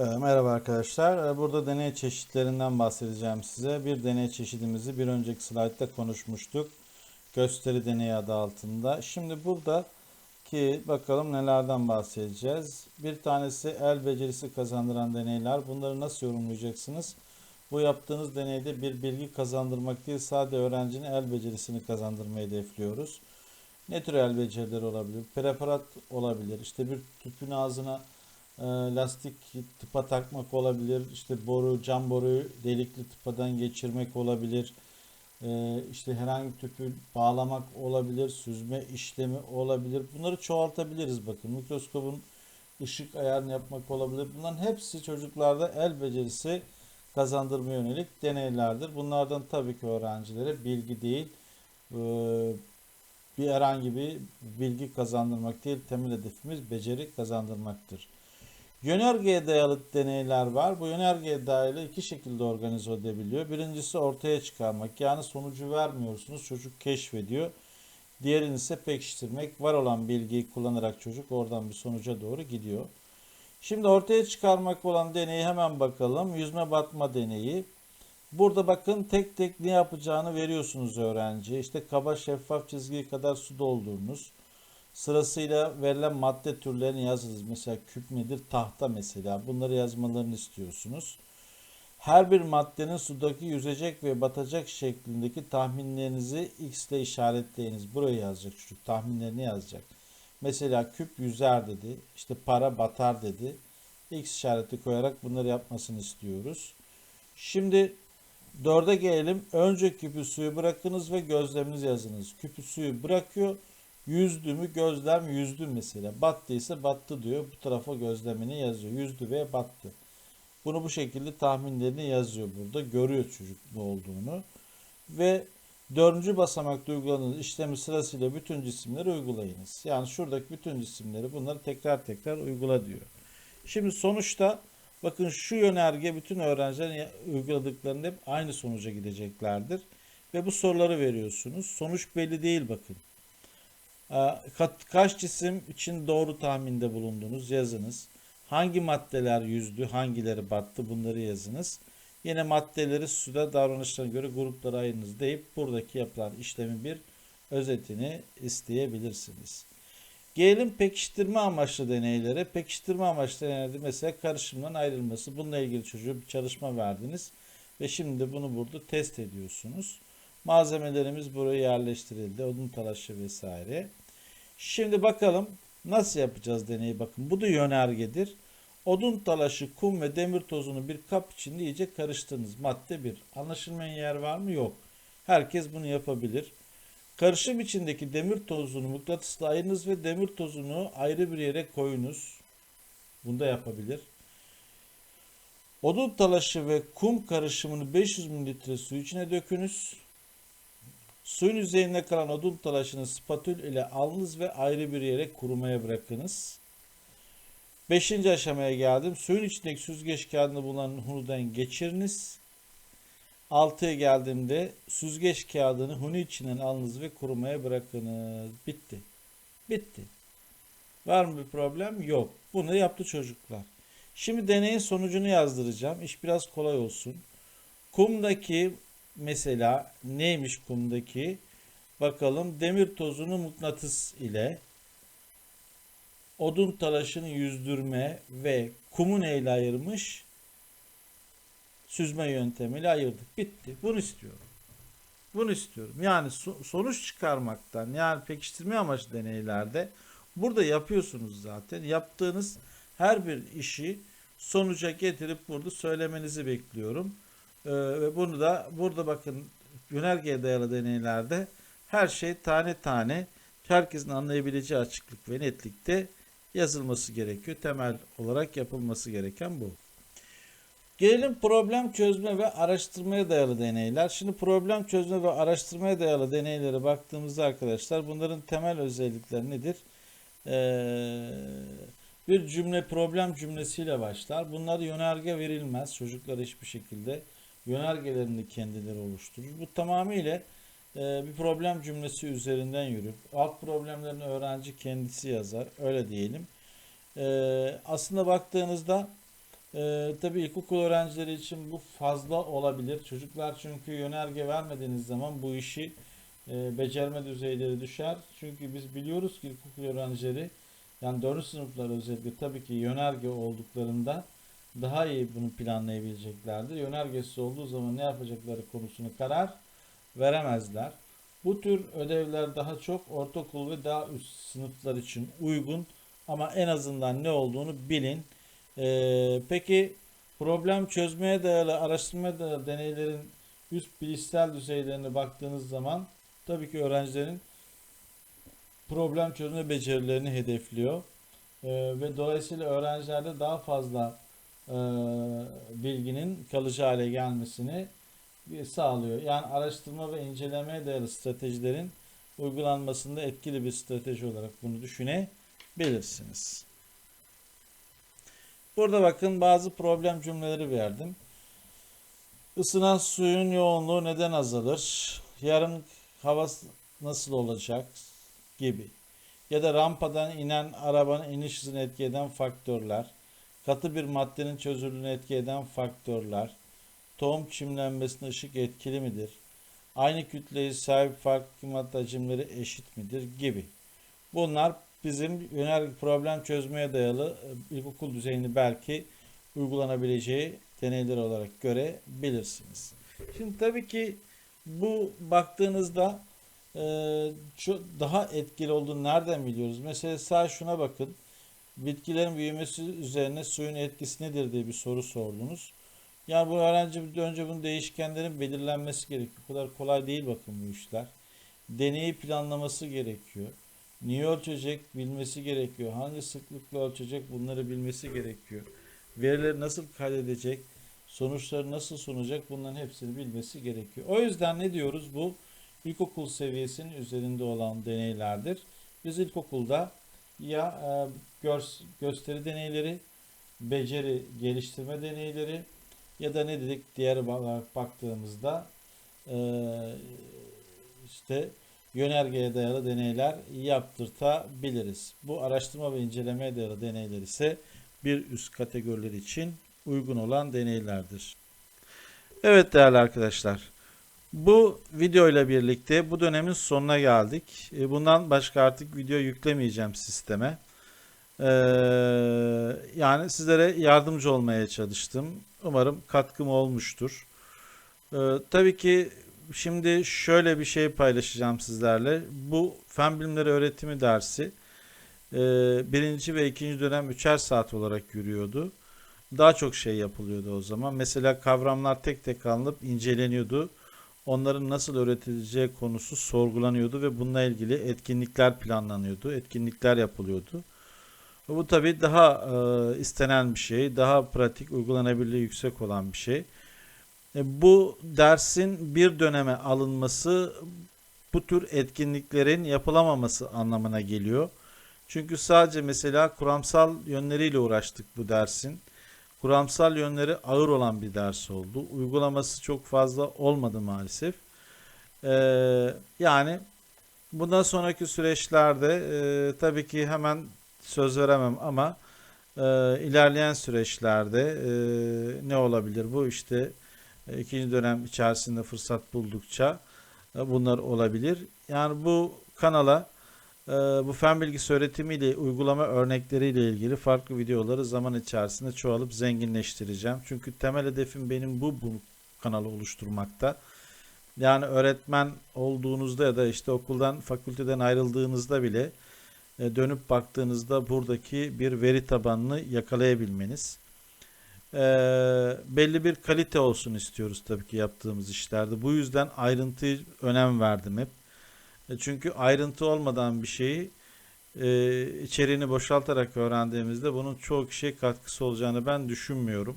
Ee, Merhaba arkadaşlar. Ee, Burada deney çeşitlerinden bahsedeceğim size. Bir deney çeşidimizi bir önceki slaytta konuşmuştuk. Gösteri deneyi adı altında. Şimdi buradaki bakalım nelerden bahsedeceğiz. Bir tanesi el becerisi kazandıran deneyler. Bunları nasıl yorumlayacaksınız? Bu yaptığınız deneyde bir bilgi kazandırmak değil, sadece öğrencinin el becerisini kazandırmayı hedefliyoruz. Ne tür el becerileri olabilir? Preparat olabilir. İşte bir tüpün ağzına lastik tıpa takmak olabilir. İşte boru, cam boruyu delikli tıpadan geçirmek olabilir. E, işte herhangi tüpü bağlamak olabilir. Süzme işlemi olabilir. Bunları çoğaltabiliriz bakın. Mikroskobun ışık ayarını yapmak olabilir. Bunların hepsi çocuklarda el becerisi kazandırma yönelik deneylerdir. Bunlardan tabii ki öğrencilere bilgi değil, e, bir herhangi bir bilgi kazandırmak değil, temel hedefimiz beceri kazandırmaktır. Yönergeye dayalı deneyler var. Bu yönergeye dayalı iki şekilde organize edebiliyor. Birincisi ortaya çıkarmak. Yani sonucu vermiyorsunuz. Çocuk keşfediyor. Diğerini ise pekiştirmek. Var olan bilgiyi kullanarak çocuk oradan bir sonuca doğru gidiyor. Şimdi ortaya çıkarmak olan deneyi hemen bakalım. Yüzme batma deneyi. Burada bakın tek tek ne yapacağını veriyorsunuz öğrenciye. İşte kaba şeffaf çizgiye kadar su doldurunuz. Sırasıyla verilen madde türlerini yazınız. Mesela küp nedir? Tahta mesela. Bunları yazmalarını istiyorsunuz. Her bir maddenin sudaki yüzecek ve batacak şeklindeki tahminlerinizi X ile işaretleyiniz. Buraya yazacak çocuk. Tahminlerini yazacak. Mesela küp yüzer dedi. İşte para batar dedi. X işareti koyarak bunları yapmasını istiyoruz. Şimdi dörde gelelim. Önce küpü suyu bırakınız ve gözleminizi yazınız. Küpü suyu bırakıyor. Yüzdü mü gözlem yüzdü mesela. Battıysa battı diyor. Bu tarafa gözlemini yazıyor. Yüzdü ve battı. Bunu bu şekilde tahminlerini yazıyor burada. Görüyor çocuk ne olduğunu. Ve dördüncü basamakta uyguladığınız işlemi sırasıyla bütün cisimleri uygulayınız. Yani şuradaki bütün cisimleri bunları tekrar tekrar uygula diyor. Şimdi sonuçta bakın şu yönerge bütün öğrencilerin uyguladıklarında hep aynı sonuca gideceklerdir. Ve bu soruları veriyorsunuz. Sonuç belli değil bakın. Ka- Kaç cisim için doğru tahminde bulundunuz yazınız. Hangi maddeler yüzdü, hangileri battı bunları yazınız. Yine maddeleri suda davranışlarına göre gruplara ayırınız deyip buradaki yapılan işlemin bir özetini isteyebilirsiniz. Gelelim pekiştirme amaçlı deneylere. Pekiştirme amaçlı deneylerde mesela karışımdan ayrılması. Bununla ilgili çocuğa bir çalışma verdiniz. Ve şimdi bunu burada test ediyorsunuz. Malzemelerimiz buraya yerleştirildi. Odun talaşı vesaire. Şimdi bakalım nasıl yapacağız deneyi bakın. Bu da yönergedir. Odun talaşı, kum ve demir tozunu bir kap içinde iyice karıştırınız. Madde 1. Anlaşılmayan yer var mı? Yok. Herkes bunu yapabilir. Karışım içindeki demir tozunu mıknatısla ayırınız ve demir tozunu ayrı bir yere koyunuz. Bunu da yapabilir. Odun talaşı ve kum karışımını 500 ml su içine dökünüz. Suyun üzerinde kalan odun talaşını spatül ile alınız ve ayrı bir yere kurumaya bırakınız. Beşinci aşamaya geldim. Suyun içindeki süzgeç kağıdında bulunan hunudan geçiriniz. Altıya geldiğimde süzgeç kağıdını hunu içinden alınız ve kurumaya bırakınız. Bitti. Bitti. Var mı bir problem? Yok. Bunu yaptı çocuklar. Şimdi deneyin sonucunu yazdıracağım. İş biraz kolay olsun. Kumdaki mesela neymiş kumdaki? Bakalım demir tozunu mıknatıs ile odun talaşını yüzdürme ve kumu neyle ayırmış? Süzme yöntemiyle ayırdık. Bitti. Bunu istiyorum. Bunu istiyorum. Yani so- sonuç çıkarmaktan yani pekiştirme amaçlı deneylerde burada yapıyorsunuz zaten. Yaptığınız her bir işi sonuca getirip burada söylemenizi bekliyorum. Ee, ve bunu da burada bakın yönergeye dayalı deneylerde her şey tane tane herkesin anlayabileceği açıklık ve netlikte yazılması gerekiyor. Temel olarak yapılması gereken bu. Gelelim problem çözme ve araştırmaya dayalı deneyler. Şimdi problem çözme ve araştırmaya dayalı deneylere baktığımızda arkadaşlar bunların temel özellikleri nedir? Ee, bir cümle problem cümlesiyle başlar. Bunlar yönerge verilmez. Çocuklara hiçbir şekilde yönergelerini kendileri oluşturur. Bu tamamıyla e, bir problem cümlesi üzerinden yürür. Alt problemlerini öğrenci kendisi yazar. Öyle diyelim. E, aslında baktığınızda Ee, tabii ilkokul öğrencileri için bu fazla olabilir. Çocuklar çünkü yönerge vermediğiniz zaman bu işi e, becerme düzeyleri düşer. Çünkü biz biliyoruz ki ilkokul öğrencileri yani 4. sınıflar özellikle tabii ki yönerge olduklarında daha iyi bunu planlayabileceklerdir. Yönergesi olduğu zaman ne yapacakları konusunu karar veremezler. Bu tür ödevler daha çok ortaokul ve daha üst sınıflar için uygun ama en azından ne olduğunu bilin. Ee, peki problem çözmeye dayalı, araştırmaya dayalı deneylerin üst bilişsel düzeylerine baktığınız zaman tabii ki öğrencilerin problem çözme becerilerini hedefliyor. Ee, ve dolayısıyla öğrencilerde daha fazla bilginin kalıcı hale gelmesini sağlıyor. Yani araştırma ve incelemeye dayalı stratejilerin uygulanmasında etkili bir strateji olarak bunu düşünebilirsiniz. Burada bakın bazı problem cümleleri verdim. Isınan suyun yoğunluğu neden azalır? Yarın hava nasıl olacak? Gibi. Ya da rampadan inen arabanın iniş hızını etki eden faktörler. Katı bir maddenin çözünürlüğünü etki eden faktörler. Tohum çimlenmesine ışık etkili midir? Aynı kütleye sahip farklı madde hacimleri eşit midir? Gibi. Bunlar bizim yönerge problem çözmeye dayalı e, ilkokul düzeyini belki uygulanabileceği deneyler olarak görebilirsiniz. Şimdi tabii ki bu baktığınızda e, daha etkili olduğunu nereden biliyoruz? Mesela sağ şuna bakın. Bitkilerin büyümesi üzerine suyun etkisi nedir diye bir soru sordunuz. Yani bu öğrenci önce bunun değişkenlerin belirlenmesi gerekiyor. O kadar kolay değil bakın bu işler. Deneyi planlaması gerekiyor. Niye ölçecek bilmesi gerekiyor. Hangi sıklıkla ölçecek bunları bilmesi gerekiyor. Verileri nasıl kaydedecek, sonuçları nasıl sunacak bunların hepsini bilmesi gerekiyor. O yüzden ne diyoruz bu ilkokul seviyesinin üzerinde olan deneylerdir. Biz ilkokulda ya e, gör, gösteri deneyleri, beceri geliştirme deneyleri ya da ne dedik diğer olarak baktığımızda e, işte yönergeye dayalı deneyler yaptırtabiliriz. Bu araştırma ve incelemeye dayalı deneyler ise bir üst kategoriler için uygun olan deneylerdir. Evet değerli arkadaşlar. Bu video ile birlikte bu dönemin sonuna geldik. E, bundan başka artık video yüklemeyeceğim sisteme. Ee, yani sizlere yardımcı olmaya çalıştım. Umarım katkım olmuştur. Ee, tabii ki şimdi şöyle bir şey paylaşacağım sizlerle. Bu fen bilimleri öğretimi dersi e, birinci ve ikinci dönem üçer saat olarak yürüyordu. Daha çok şey yapılıyordu o zaman. Mesela kavramlar tek tek alınıp inceleniyordu. Onların nasıl öğretileceği konusu sorgulanıyordu ve bununla ilgili etkinlikler planlanıyordu. Etkinlikler yapılıyordu. Bu tabii daha e, istenen bir şey, daha pratik, uygulanabilirliği yüksek olan bir şey. E, bu dersin bir döneme alınması bu tür etkinliklerin yapılamaması anlamına geliyor. Çünkü sadece mesela kuramsal yönleriyle uğraştık bu dersin. Kuramsal yönleri ağır olan bir ders oldu. Uygulaması çok fazla olmadı maalesef. Ee, yani bundan sonraki süreçlerde e, tabii ki hemen söz veremem ama e, ilerleyen süreçlerde e, ne olabilir bu işte e, ikinci dönem içerisinde fırsat buldukça e, bunlar olabilir. Yani bu kanala bu fen bilgisi öğretimiyle uygulama örnekleriyle ilgili farklı videoları zaman içerisinde çoğalıp zenginleştireceğim. Çünkü temel hedefim benim bu, bu kanalı oluşturmakta. Yani öğretmen olduğunuzda ya da işte okuldan, fakülteden ayrıldığınızda bile e, dönüp baktığınızda buradaki bir veri tabanını yakalayabilmeniz. E, belli bir kalite olsun istiyoruz tabii ki yaptığımız işlerde. Bu yüzden ayrıntıyı önem verdim hep. E, çünkü ayrıntı olmadan bir şeyi e, içeriğini boşaltarak öğrendiğimizde bunun çoğu kişiye katkısı olacağını ben düşünmüyorum.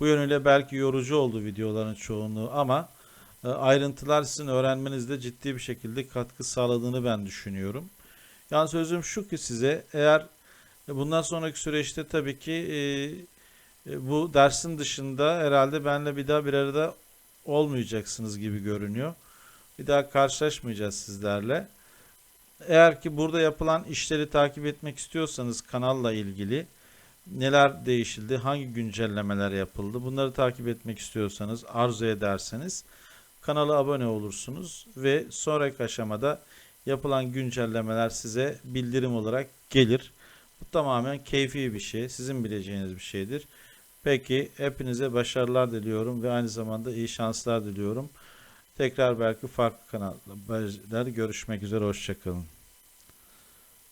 Bu yönüyle belki yorucu oldu videoların çoğunluğu ama e, ayrıntılar sizin öğrenmenizde ciddi bir şekilde katkı sağladığını ben düşünüyorum. Yani sözüm şu ki size eğer bundan sonraki süreçte tabii ki e, e, bu dersin dışında herhalde benle bir daha bir arada olmayacaksınız gibi görünüyor. Bir daha karşılaşmayacağız sizlerle. Eğer ki burada yapılan işleri takip etmek istiyorsanız kanalla ilgili neler değişildi, hangi güncellemeler yapıldı bunları takip etmek istiyorsanız, arzu ederseniz kanala abone olursunuz ve sonraki aşamada yapılan güncellemeler size bildirim olarak gelir. Bu tamamen keyfi bir şey, sizin bileceğiniz bir şeydir. Peki hepinize başarılar diliyorum ve aynı zamanda iyi şanslar diliyorum. Tekrar belki farklı kanalda görüşmek üzere, hoşçakalın.